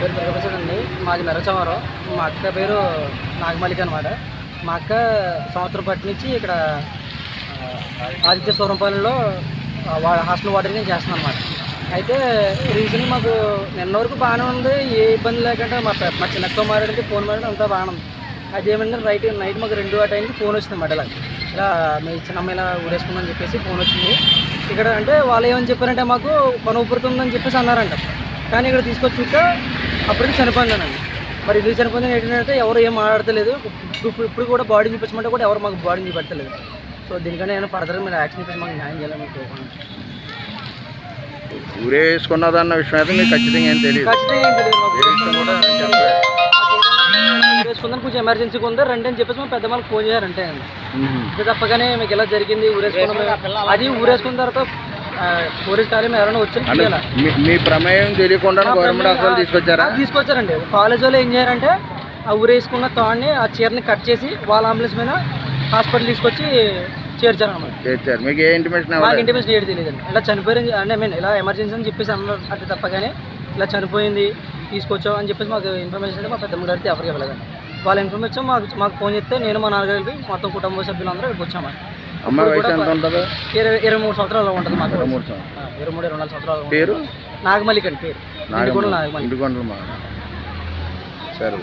పేరు దుర్గప్రసాద్ అండి మాది మెరచవరం మా అక్క పేరు నాగమల్లిక అనమాట మా అక్క సంవత్సరం పట్టి నుంచి ఇక్కడ ఆదిత్య సూరంపాలెంలో వా- హాస్టల్ వాటర్ నేను చేస్తున్నాను అనమాట అయితే రీసెంట్ మాకు నిన్న వరకు బాగానే ఉంది. ఏ ఇబ్బంది లేకుండా మా మా చిన్నక్క మాట్లాడితే ఫోన్ మాట్లాడి అంతా బాగానే ఉంది. అదేమంటే రైట్ నైట్ మాకు రెండు ఆ టైంకి ఫోన్ వచ్చింది అన్నమాట ఇలా. ఇలా మీ చిన్నమ్మ ఇలా ఊరేసుకుందని చెప్పేసి ఫోన్ వచ్చింది. ఇక్కడ అంటే వాళ్ళు ఏమని చెప్పారంటే మాకు పని ఊపురుతుందని చెప్పేసి అన్నారంట. కానీ ఇక్కడ తీసుకొచ్చి చూస్తే అప్పటికి చనిపోయిందనండి మరి ఇది చనిపోయిందని ఏంటంటే ఎవరు ఏం మాట్లాడతలేదు. ఇప్పుడు ఇప్పుడు కూడా బాడీ చూపించమంటే కూడా ఎవరు మాకు బాడీ చూపెట్టలేదు సో దీనికన్నా ఏమైనా ఫర్దర్ మీరు యాక్షన్ చూపించి మాకు న్యాయం చేయాలని కోరుకుంటున్నాను. ఊరేసుకున్నదన్న విషయం అయితే మీకు ఖచ్చితంగా ఏం తెలియదు. ఊరేసుకుందని కొంచెం ఎమర్జెన్సీగా ఉంది. రండి అని చెప్పేసి మా పెద్ద వాళ్ళకి ఫోన్ చేయారంటే అండి తప్పగానే మీకు ఎలా జరిగింది? ఊరేసుకున్నాం అది ఊరేసుకున్న తర్వాత పోలీస్ కార్యం ఎవరైనా వచ్చి? మీ- ప్రమేయం తెలియకుండా గవర్నమెంట్ హాస్పిటల్ తీసుకొచ్చారా? తీసుకొచ్చారండి. కాలేజ్ వాళ్ళు ఏం చేయారంటే ఆ ఊరేసుకున్న తాడిని ఆ చీరని కట్ చేసి వాళ్ళ అంబులెన్స్ మీద హాస్పిటల్ తీసుకొచ్చి చేర్చారు. మీకు ఏ ఇంటిమేషన్ ఇంటిమేషన్ ఏడు తెలియదు ఇలా చనిపోయింది అంటే మీన్ ఇలా ఎమర్జెన్సీ అని చెప్పేసి అన్నారు అంటే తప్పగానే ఇలా చనిపోయింది తీసుకొచ్చాం అని చెప్పేసి మాకు ఇన్ఫర్మేషన్ అంటే మా పెద్ద గారికి ఎవరికి ఇవ్వలేదండి. వాళ్ళ ఇన్ఫర్మేషన్ మాకు మాకు ఫోన్ చేస్తే నేను మా నాన్నగారికి మొత్తం కుటుంబ సభ్యులందరూ ఇక్కడికి వచ్చాము అమ్మ వయసు ఎంత ఉంటుందో? ఇరవై ఇరవై మూడు సంవత్సరాలు ఉంటుంది మాకు. ఇరవై మూడు సంవత్సరాలు. ఇరవై మూడు ఇరవై నాలుగు సంవత్సరాలు. పేరు? నాగమల్లిక అండి పేరు. ఇంటిగూడెం నాగమల్లిక ఇంటికొండలు మా సరే